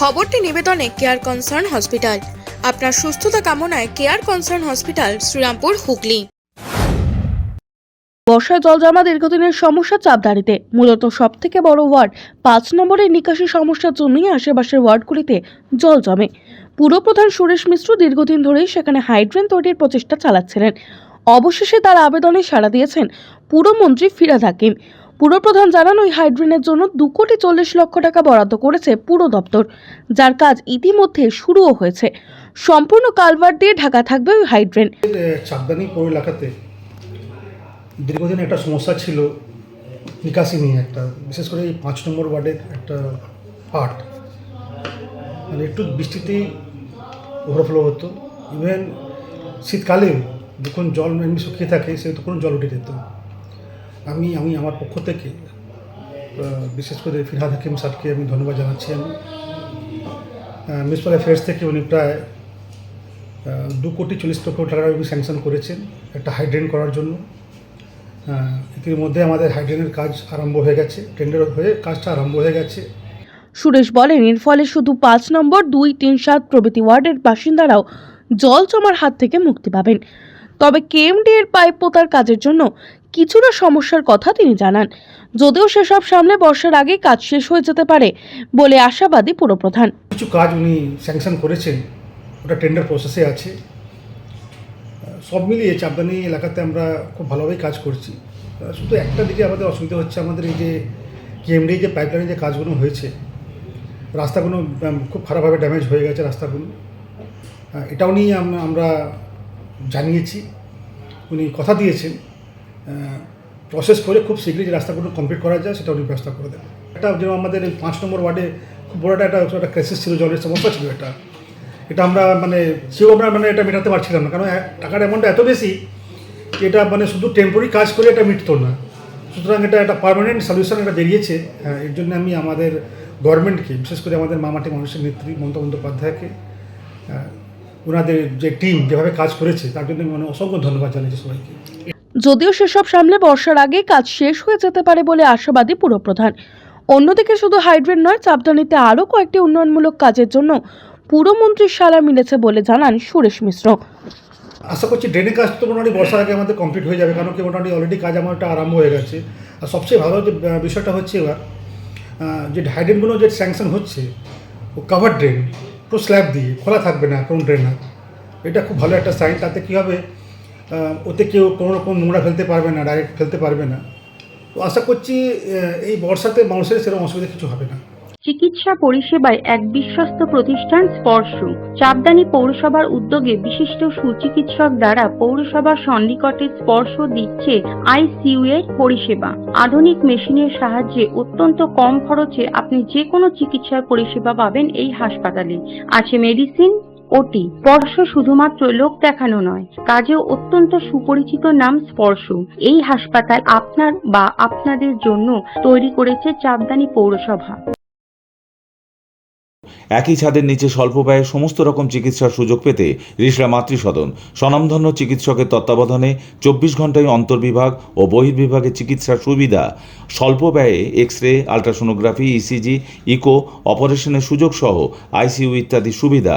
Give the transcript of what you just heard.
খবরটি নিবেদনে care concern hospital আপনার সুস্থতা কামনায় care concern hospital Serampore, Hooghly. বর্ষায় জল জমা দীর্ঘদিনের সমস্যা চাপদারিতে মূলত সব থেকে বড় ওয়ার্ড পাঁচ নম্বরের নিকাশি সমস্যার জন্যই আশেপাশের ওয়ার্ডগুলিতে জল জমে। পুরপ্রধান সুরেশ মিশ্র দীর্ঘদিন ধরেই সেখানে হাইড্রেন তৈরির প্রচেষ্টা চালাচ্ছিলেন। অবশেষে তার আবেদনে সাড়া দিয়েছেন পুরমন্ত্রী ফিরাদ হাকিম। পুরপ্রধান জানান ওই হাইড্রেনের জন্য দু কোটি চল্লিশ লক্ষ টাকা বরাদ্দ করেছে পুর দপ্তর যার কাজ ইতিমধ্যে শুরুও হয়েছে। সম্পূর্ণ কালভার্ট দিয়ে ঢাকা থাকবে ওই হাইড্রেন এ, চাকদানি পৌর এলাকাতে দীর্ঘদিন একটা সমস্যা ছিল নিকাশি নিয়ে একটা বিশেষ করে এই পাঁচ নম্বর ওয়ার্ডের একটা পার্ট মানে একটু বৃষ্টিতেই ওভারফ্লো হতো। ইভেন শীতকালেও যখন জল এমনি শুকিয়ে থাকে সে তখন জল উঠে যেত আমি আমি আমার পক্ষ থেকে বিশেষ করে ফিরহাদ হাকিম স্যারকে আমি ধন্যবাদ জানাচ্ছি। আমি মিউনিসিপ্যাল অ্যাফেয়ার্স থেকে উনি প্রায় দু কোটি চল্লিশ লক্ষ টাকা উনি স্যাংশন করেছেন একটা হাইড্রেন করার জন্য। ইতিমধ্যে আমাদের হাইড্রেনের কাজ আরম্ভ হয়ে গেছে টেন্ডার হয়ে কাজটা আরম্ভ হয়ে গেছে। সুরেশ বলেন, এর ফলে শুধু পাঁচ নম্বর, দুই, তিন, সাত প্রভৃতি ওয়ার্ডের বাসিন্দারাও জল জমার হাত থেকে মুক্তি পাবেন। তবে কেএমডি এর পাইপ পোতার কাজের জন্য কিছুটা সমস্যার কথা তিনি জানান। যদিও সেসব সামনে বর্ষার আগে কাজ শেষ হয়ে যেতে পারে বলে আশাবাদী পুরপ্রধান। কিছু কাজ উনি স্যাংশন করেছেন, ওটা টেন্ডার প্রসেসে আছে। সব মিলিয়ে চাপদানি এলাকাতে আমরা খুব ভালোভাবেই কাজ করছি। শুধু একটা দিকে আমাদের অসুবিধা হচ্ছে আমাদের এই যে কেএমডি যে পাইপলাইনে যে কাজগুলো হয়েছে, রাস্তাগুলো খুব খারাপভাবে ড্যামেজ হয়ে গেছে রাস্তাগুলো। এটাও নিয়ে আমরা জানিয়েছি। উনি কথা দিয়েছেন। প্রসেস করে খুব শীঘ্রই যে রাস্তাগুলো কমপ্লিট করা যায় সেটা উনি ব্যবস্থা করে দেবেন। এটা যেমন আমাদের পাঁচ নম্বর ওয়ার্ডে খুব বড় একটা একটা ক্রাইসিস ছিল জলের সমস্যা ছিল এটা। এটা আমরা মানে সেও আমরা মানে এটা মেটাতে পারছিলাম না। কারণ টাকার অ্যামাউন্টটা এত বেশি যে এটা মানে শুধু টেম্পোরি কাজ করে এটা মিটতো না। সুতরাং এটা একটা পার্মানেন্ট সলিউশন এটা বেরিয়েছে। হ্যাঁ, এর জন্য আমি আমাদের গভর্নমেন্টকে বিশেষ করে আমাদের মামাটি মানুষের নেত্রী মমতা বন্দ্যোপাধ্যায়কে ওনাদের যে টিম যেভাবে কাজ করেছে তার জন্য মানে অসংখ্য ধন্যবাদ জানিয়েছি সবাইকে। যদিও সেসব সামলে বর্ষার আগে কাজ শেষ হয়ে যেতে পারে বলে আশাবাদী পুরপ্রধান। অন্যদিকে শুধু হাইড্রেন নয়, চাপদানিতে আরও কয়েকটি উন্নয়নমূলক কাজের জন্য পুরমন্ত্রীর সালা মিলেছে বলে জানান সুরেশ মিশ্র। আশা করছি ড্রেনের কাজ তো মোটামুটি বর্ষার আগে আমাদের কমপ্লিট হয়ে যাবে, কারণ কি মোটামুটি অলরেডি কাজ আমার একটা আরম্ভ হয়ে গেছে। আর সবচেয়ে ভালো যে বিষয়টা হচ্ছে এবার যে হাইড্রেনগুলো যে স্যাংশন হচ্ছে, ও কাভার ড্রেন পুরো স্ল্যাব দিয়ে, খোলা থাকবে না, কোনো ড্রেন না। এটা খুব ভালো একটা সাইন তাতে কী হবে ওতে কেউ কোনো রকম নোংরা ফেলতে পারবে না ডাইরেক্ট ফেলতে পারবে না। তো আশা করছি এই বর্ষাতে মানুষের সেরকম অসুবিধা কিছু হবে না। চিকিৎসা পরিষেবায় এক বিশ্বস্ত প্রতিষ্ঠান স্পর্শ। চাপদানি পৌরসভার উদ্যোগে বিশিষ্ট সুচিকিৎসক দ্বারা পৌরসভার সন্নিকটে স্পর্শ দিচ্ছে আইসিইউ এর পরিষেবা। আধুনিক মেশিনের সাহায্যে অত্যন্ত কম খরচে আপনি যে কোনো চিকিৎসার পরিষেবা পাবেন এই হাসপাতালে। আছে মেডিসিন ওটি স্পর্শ শুধুমাত্র লোক দেখানো নয়, কাজেও অত্যন্ত সুপরিচিত নাম স্পর্শ। এই হাসপাতাল আপনার বা আপনাদের জন্য তৈরি করেছে চাপদানি পৌরসভা। একই ছাদের নিচে স্বল্প ব্যয়ে সমস্ত রকম চিকিৎসার সুযোগ পেতে রিসরা মাতৃসদন, স্বনামধন্য চিকিৎসকের তত্ত্বাবধানে চব্বিশ ঘন্টায় অন্তর্বিভাগ ও বহির্বিভাগে চিকিৎসার সুবিধা স্বল্প ব্যয়ে X ray ultrasonography ECG eco, অপারেশনের সুযোগ সহ আইসিইউ ইত্যাদি সুবিধা।